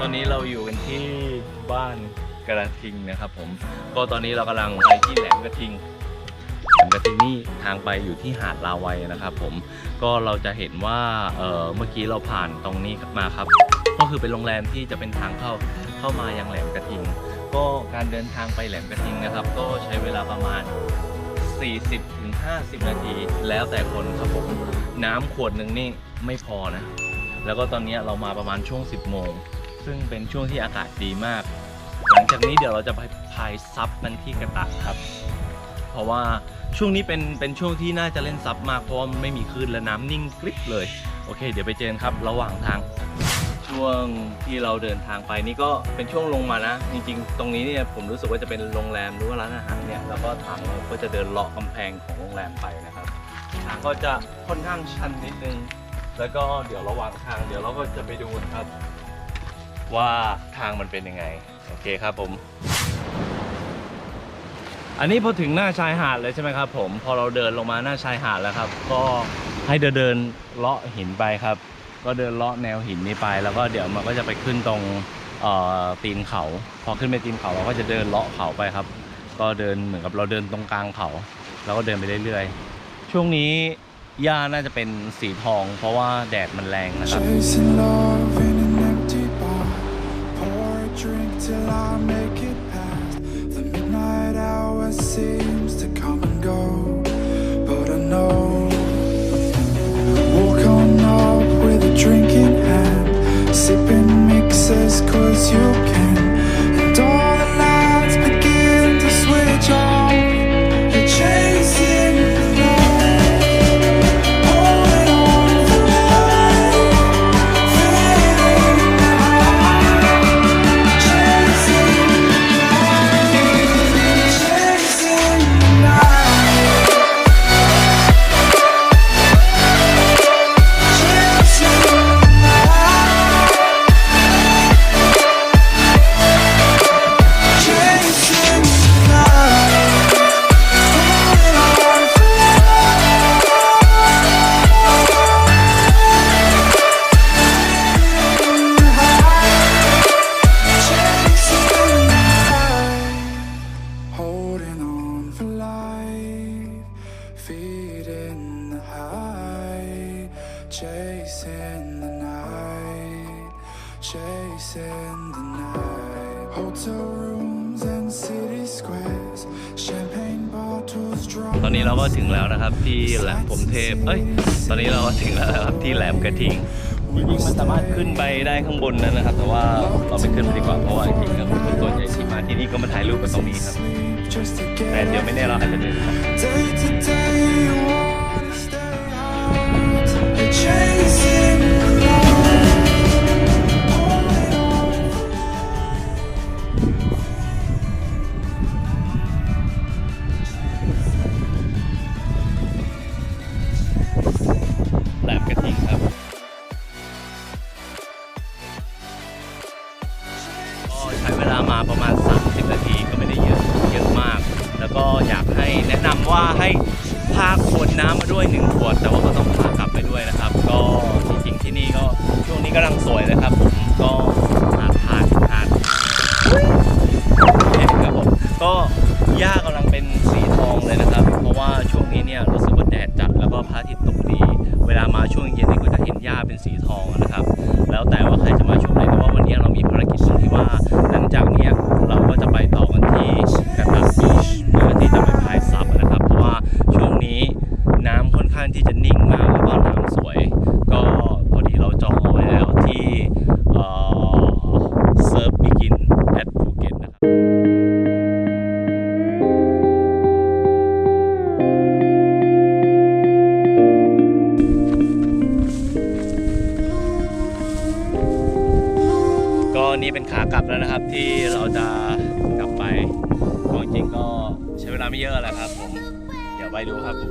ตอนนี้เราอยู่กันที่บ้านกระทิงนะครับผม ก็ตอนนี้เรากำลังไปที่แหลมกระทิงแหลมกระทิงนี่ทางไปอยู่ที่หาดลาวัยนะครับผม ก็เราจะเห็นว่าเอ่อเมื่อกี้เราผ่านตรงนี้มาครับ ก็คือเป็นโรงแรมที่จะเป็นทางเข้าเข้ามายังแหลมกระทิง ก็การเดินทางไปแหลมกระทิงนะครับ ก็ใช้เวลาประมาณ 40ถึง50 นาที แล้วแต่คนครับผม น้ำขวดหนึ่งนี่ไม่พอนะ แล้วก็ตอนนี้เรามาประมาณช่วง 10 โมง ซึ่งเป็นช่วงที่อากาศดีมาก หลังจากนี้เดี๋ยวเราจะไปพายซับกันที่กระตะครับ เพราะว่าช่วงนี้เป็นเป็นช่วงที่น่าจะเล่นซับมากเพราะว่าไม่มีคลื่นและน้ำนิ่งกริบเลย โอเค เดี๋ยวไปเจอกันครับระหว่างทางช่วงที่เราเดินทางไปนี่ก็เป็นช่วงลงมานะ จริงๆ ตรงนี้เนี่ยผมรู้สึกว่าจะเป็นโรงแรมหรือว่าร้านอาหารเนี่ยแล้วก็ทางเราก็จะเดินเลาะกำแพงของโรงแรมไปนะครับทางก็จะค่อนข้างชันนิดนึง แล้วก็เดี๋ยวระหว่างทางเดี๋ยวเราก็จะไปดูนะครับ ว่าทางมันเป็นยังไง โอเคครับผม อันนี้พอถึงหน้าชายหาดเลยใช่ไหมครับ ผมพอเราเดินลงมาหน้าชายหาดแล้วครับ ก็ให้เดินเดินเลาะหินไปครับ ก็เดินเลาะแนวหินนี้ไป แล้วก็เดี๋ยวมันก็จะไปขึ้นตรงตีนเขา พอขึ้นไปตีนเขาเราก็จะเดินเลาะเขาไปครับ ก็เดินเหมือนกับเราเดินตรงกลางเขา แล้วก็เดินไปเรื่อยๆ ช่วงนี้ หญ้าน่าจะเป็นสีทอง เพราะว่าแดดมันแรงนะครับ high, chasing the night, chasing the night. Hotel rooms and city squares, champagne bottles drawn. ตอนนี้เราก็ถึงแล้วนะครับที่แหลมพรหมเทพ เอ้ย ตอนนี้เราก็ถึงแล้วนะครับที่แหลมกระทิงจริงๆมันสามารถขึ้นไปได้ข้างบนนั้นนะครับ แต่ว่าเราไม่ขึ้นไปดีกว่าเพราะว่าจริงๆแล้วคนส่วนใหญ่ที่มาที่นี่ก็มาถ่ายรูปกันตรงนี้ครับ Just to แต่ get เดี๋ยวไม่แน่เราอาจจะเดินครับ day to day, ว่าให้พาขวดน้ำมาด้วยหนึ่งขวด แต่ว่าก็ต้องพากลับไปด้วยนะครับ ก็จริงๆที่นี่ก็ช่วงนี้กำลังสวยเลยครับผมก็หาดหาดหาดเครับผมก็หญ้ากำลังเป็นสีทองเลยนะครับ เพราะว่าช่วงนี้เนี่ยรู้สึกว่าแดดจัดแล้วก็พระอาทิตย์ตกดี เวลามาช่วงเย็นนี่ก็จะเห็นหญ้าเป็นสีทองนะครับ แล้วแต่ว่าใครจะากลับแล้วนะครับที่เราจะกลับไปจริงก็ใช้เวลาไม่เยอะแหละครับผม เดี๋ยวไปดูครับผม